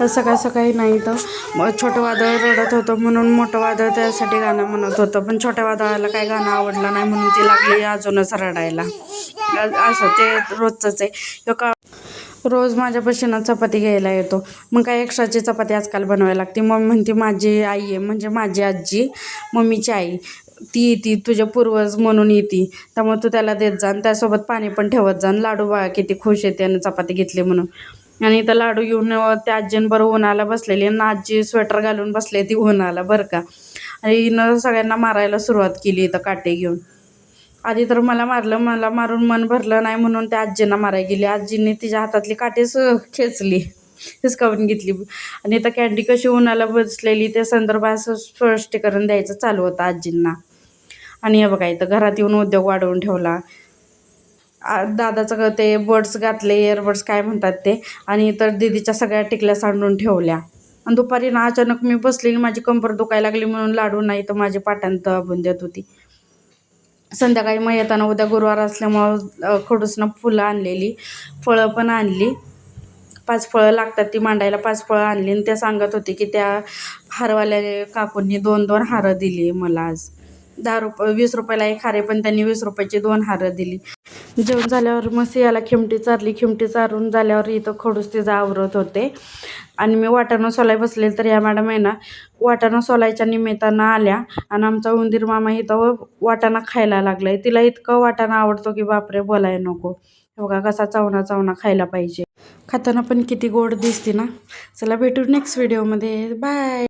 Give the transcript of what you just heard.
तर सकाळी सकाळी नाही तर मग छोटं वादळ रडत होतं म्हणून मोठं वादळ त्यासाठी गाणं म्हणत होतं. पण छोट्या वादळाला काय गाणं आवडलं नाही म्हणून ती लागली अजूनच रडायला. असं ते रोजचंच आहे. का रोज माझ्यापाशी ना चपाती घ्यायला येतो. मग काय एक्स्ट्राची चपाती आजकाल बनवायला लागते. मग म्हणते माझी आई आहे. म्हणजे माझी आजी मम्मीची आई. ती येते तुझ्या पूर्वज म्हणून येते. त्यामुळे तू त्याला देत जा आणि त्यासोबत पाणी पण ठेवत जा. लाडू बाळा किती खुश येते आणि चपाती घेतली म्हणून. आणि इथं लाडू घेऊन त्या आजींबरोबर उन्हाला बसलेली आणि आजी स्वेटर घालून बसले ती उन्हाला बरं का? आणि हिनं सगळ्यांना मारायला सुरुवात केली इथं काटे घेऊन. आधी तर मला मारलं मला मारून मन भरलं नाही म्हणून त्या आजींना मारायला गेली. आजींनी तिच्या हातातली काटेच खेचली हिसकावून घेतली. आणि इथं कॅन्डी कशी उन्हाला बसलेली त्या संदर्भात असं स्पष्टीकरण द्यायचं चालू होतं आजींना. आणि हे बघा इथं घरात येऊन उद्योग वाढवून ठेवला. दादाचं ते बड्स घातले इयरबड्स काय म्हणतात ते आणि तर दीदीच्या सगळ्या टिकल्या सांडून ठेवल्या. आणि दुपारी ना अचानक मी बसलेली माझी कंबर दुखायला लागली म्हणून लाडू नाही तर माझी पाटांत दाबून देत होती. संध्याकाळी मग येताना उद्या गुरुवार असल्यामुळं खडूसनं फुलं आणलेली फळं पण आणली. पाच फळं लागतात ती मांडायला पाच फळं आणली आणि त्या सांगत होती की त्या हारवाल्या काकूंनी दोन दोन हारं दिली मला आज. दहा रुपये वीस रुपयाला एक हार आहे पण त्यांनी वीस रुपयाची दोन हारं दिली. जेवण झाल्यावर मग सियाला खिमटी चारली खिमटी चारून झाल्यावर इथं खडूस तिचं आवरत होते. आणि मी वाटाणा सोलाय बसले तर या मॅडम आहे ना वाटाणा सोलायच्या निमित्तानं आल्या आणि आमचा उंदीर मामा इथं वाटाणा खायला लागलाय. तिला इतकं वाटाणा आवडतो की बापरे बोलाय नको. बघा कसा चावना चावना खायला पाहिजे. खाताना पण किती गोड दिसते ना. चला भेटू नेक्स्ट व्हिडिओमध्ये बाय